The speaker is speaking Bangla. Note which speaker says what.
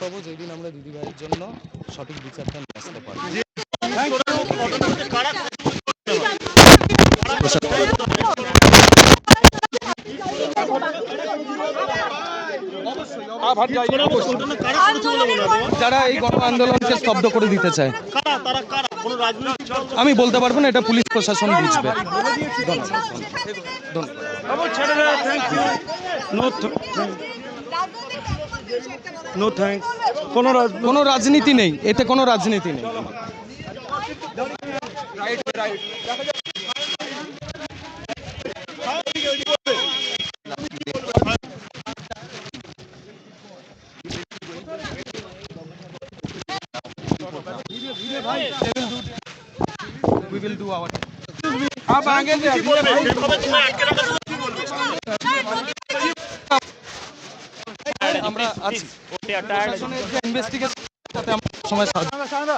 Speaker 1: পাবো যেদিন আমরা দিদিভাইয়ের জন্য সঠিক বিচারটা নিয়ে আসতে পারব। যারা এই গণ আন্দোলনকে স্তব্ধ করে দিতে চায় আমি বলতে পারব না এটা পুলিশ প্রশাসন বুঝবে। ধন্যবাদ।
Speaker 2: নো থ্যাঙ্কস কোনো
Speaker 1: কোনো রাজনীতি নেই। এতে কোনো রাজনীতি নেই। We will do our আমরা আছি। প্রশাসনের যে ইনভেস্টিগেশন তাতে আমরা সময় সাহায্য